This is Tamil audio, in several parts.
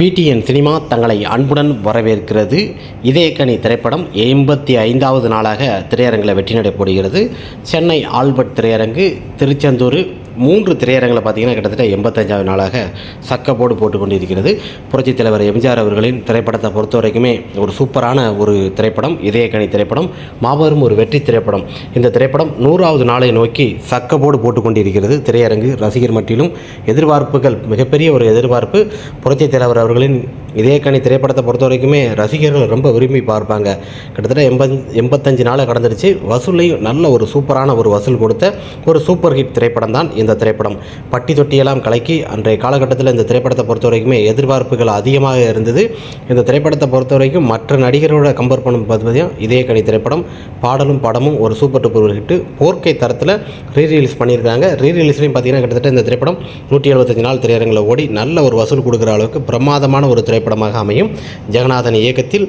பிடிஎன் சினிமா தங்களை அன்புடன் வரவேற்கிறது. இதயக்கனி திரைப்படம் எண்பத்தி ஐந்தாவது நாளாக திரையரங்கில் வெற்றி நடைபெறுகிறது. சென்னை ஆல்பர்ட் திரையரங்கு திருச்செந்தூர் மூன்று திரையரங்களை பார்த்தீங்கன்னா கிட்டத்தட்ட எண்பத்தஞ்சாவது நாளாக சக்கப்போடு போட்டுக்கொண்டிருக்கிறது. புரட்சித் தலைவர் எம்ஜிஆர் அவர்களின் திரைப்படத்தை பொறுத்த வரைக்குமே ஒரு சூப்பரான ஒரு திரைப்படம் இதயக்கனி திரைப்படம் மாபெரும் ஒரு வெற்றி திரைப்படம். இந்த திரைப்படம் நூறாவது நாளை நோக்கி சக்கப்போடு போட்டுக்கொண்டு இருக்கிறது திரையரங்கு ரசிகர் மட்டிலும் எதிர்பார்ப்புகள் மிகப்பெரிய ஒரு எதிர்பார்ப்பு. புரட்சித் தலைவர் அவர்களின் இதயக்கனி திரைப்படத்தை பொறுத்த வரைக்குமே ரசிகர்கள் ரொம்ப விரும்பி பார்ப்பாங்க. கிட்டத்தட்ட எண்பத் எண்பத்தஞ்சு நாளை கடந்துருச்சு வசூலையும் நல்ல ஒரு சூப்பரான ஒரு வசூல் கொடுத்த ஒரு சூப்பர் ஹிட் திரைப்படம் தான் இந்த திரைப்படம். பட்டி தொட்டியெல்லாம் கலக்கி அன்றைய காலகட்டத்தில் இந்த திரைப்படத்தை பொறுத்த வரைக்குமே எதிர்பார்ப்புகள் அதிகமாக இருந்தது. இந்த திரைப்படத்தை பொறுத்த வரைக்கும் மற்ற நடிகரோட கம்பேர் பண்ணும் இதே இதயக்கனி திரைப்படம். பாடலும் படமும் ஒரு சூப்பர் டூப்பர் ஹிட்டு. போர்க்கை தரத்தில் ரீ ரிலீஸ் பண்ணியிருக்காங்க. ரீ ரிலீஸ்லையும் பார்த்தீங்கன்னா கிட்டத்தட்ட இந்த திரைப்படம் நூற்றி எழுபத்தஞ்சு நாள் திரையரங்கில் ஓடி நல்ல ஒரு வசூல் கொடுக்குற அளவுக்கு பிரமாதமான ஒரு திரைப்படமாக அமையும். ஜெகநாதன் இயக்கத்தில்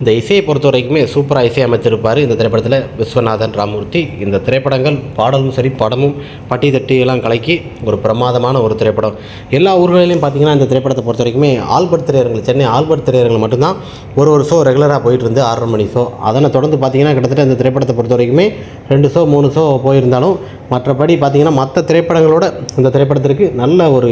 இந்த இசையை பொறுத்த வரைக்குமே சூப்பராக இசை அமைத்திருப்பார் இந்த திரைப்படத்தில் விஸ்வநாதன் ராமூர்த்தி இந்த திரைப்படங்கள் பாடலும் சரி படமும் பட்டி தட்டி எல்லாம் கலக்கி ஒரு பிரமாதமான ஒரு திரைப்படம். எல்லா ஊர்களிலையும் பார்த்தீங்கன்னா இந்த திரைப்படத்தை பொறுத்த வரைக்குமே ஆல்பர்ட் திரையரங்கில் சென்னை ஆல்பர்ட் திரையரங்கில் மட்டும்தான் ஒரு ஒரு ஷோ ரெகுலராக போயிட்டு இருந்து ஆறரை மணி ஷோ அதனை தொடர்ந்து பார்த்தீங்கன்னா கிட்டத்தட்ட இந்த திரைப்படத்தை பொறுத்த வரைக்குமே ரெண்டு ஷோ மூணு ஷோ போயிருந்தாலும் மற்றபடி பார்த்தீங்கன்னா மற்ற திரைப்படங்களோட இந்த திரைப்படத்திற்கு நல்ல ஒரு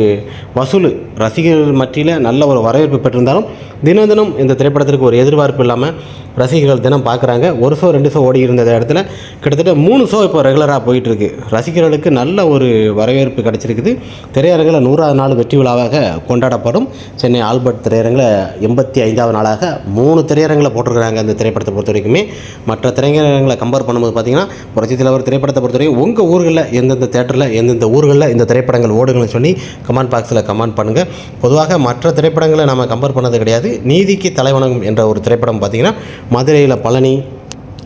வசூல் ரசிகர்கள் மத்தியில் நல்ல ஒரு வரவேற்பு பெற்றிருந்தாலும் தினம் தினம் இந்த திரைப்படத்திற்கு ஒரு எதிர்பார்ப்பு இல்லாமல் ரசிகர்கள் தினம் பார்க்குறாங்க. ஒரு ஷோ ரெண்டு ஷோ ஓடி இருந்த இடத்துல கிட்டத்தட்ட மூணு ஷோ இப்போ ரெகுலராக போயிட்டுருக்கு. ரசிகர்களுக்கு நல்ல ஒரு வரவேற்பு கிடச்சிருக்குது. திரையரங்கில் நூறாவது நாள் வெற்றி விழாவாக கொண்டாடப்படும். சென்னை ஆல்பர்ட் திரையரங்கில் எண்பத்தி ஐந்தாவது நாளாக மூணு திரையரங்கில் போட்டிருக்கிறாங்க அந்த திரைப்படத்தை பொறுத்த வரைக்குமே. மற்ற திரையரங்களை கம்பேர் பண்ணும்போது பார்த்தீங்கன்னா புரட்சி தலைவர் திரைப்படத்தை பொறுத்த வரைக்கும் உங்கள் ஊர்களில் எந்தெந்த தேட்டரில் எந்தெந்த ஊர்களில் இந்த திரைப்படங்கள் ஓடுங்கன்னு சொல்லி கமெண்ட் பாக்ஸில் கமெண்ட் பண்ணுங்கள் பொதுவாக மற்ற திரைப்படங்களை நம்ம கம்பேர் பண்ணது கிடையாது. நீதிக்கு தலைவணங்கும் என்ற ஒரு திரைப்படம் பார்த்தீங்கன்னா மதுரையில் பழனி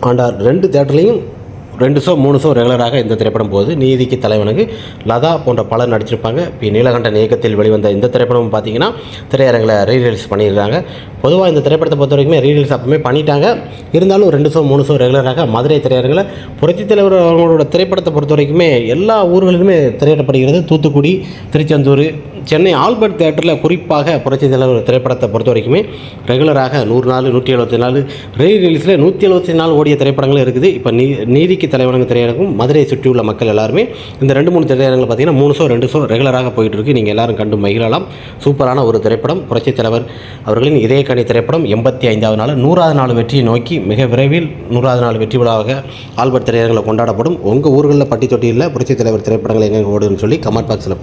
ஆண்டார் ரெண்டு தேட்டர்லேயும் ரெண்டு ஷோ மூணு ஷோ ரெகுலராக இந்த திரைப்படம் போகுது. நீதிக்கு தலைவனுக்கு லதா போன்ற பலர் நடிச்சிருப்பாங்க. பி. நீலகண்டன் இயக்கத்தில் வெளிவந்த இந்த திரைப்படமும் பார்த்தீங்கன்னா திரையரங்கில் ரீரிலீஸ் பண்ணியிருக்காங்க. பொதுவாக இந்த திரைப்படத்தை பொறுத்த வரைக்குமே ரீரிலீஸ் அப்பவுமே பண்ணிட்டாங்க. இருந்தாலும் ரெண்டு ஷோ மூணு ஷோ ரெகுலராக மதுரை திரையரங்கில் புரட்சித் தலைவர் அவங்களோட திரைப்படத்தை பொறுத்த வரைக்குமே எல்லா ஊர்களிலுமே திரையிடப்படுகிறது. தூத்துக்குடி திருச்செந்தூர் சென்னை ஆல்பர்ட் தேட்டரில் குறிப்பாக புரட்சி தலைவர் திரைப்படத்தை பொறுத்த வரைக்குமே ரெகுலராக நூறு நாள் நூற்றி எழுபத்தி நாலு ரீ ரிலீஸில் நூற்றி எழுபத்தி நாள் ஓடிய திரைப்படங்களும் இருக்குது. இப்போ நீ நீதிக்கு தலைவணங்க திரையரங்கும் மதுரையை சுற்றியுள்ள மக்கள் எல்லாருமே இந்த ரெண்டு மூணு திரையரங்கில் பார்த்தீங்கன்னா மூணு ஷோ ரெண்டு ஷோ ரெகுலராக போயிட்டு இருக்கு. நீங்கள் எல்லாரும் கண்டு மகிழலாம். சூப்பரான ஒரு திரைப்படம் புரட்சித் தலைவர் அவர்களின் இதயக்கணி திரைப்படம் எண்பத்தி ஐந்தாவது நாள் நூறாவது நாள் வெற்றியை நோக்கி மிக விரைவில் நூறாவது நாள் வெற்றி விழாவாக ஆல்பர்ட் திரையரங்கில் கொண்டாடப்படும். உங்கள் ஊர்களில் பட்டி தொட்டியில் புரட்சித் தலைவர் திரைப்படங்கள் எங்கே ஓடுன்னு சொல்லி கமெண்ட் பாக்ஸில்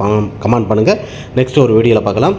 கமெண்ட் பண்ணுங்கள் நெக்ஸ்ட் ஒரு வீடியோவில் பார்க்கலாம்.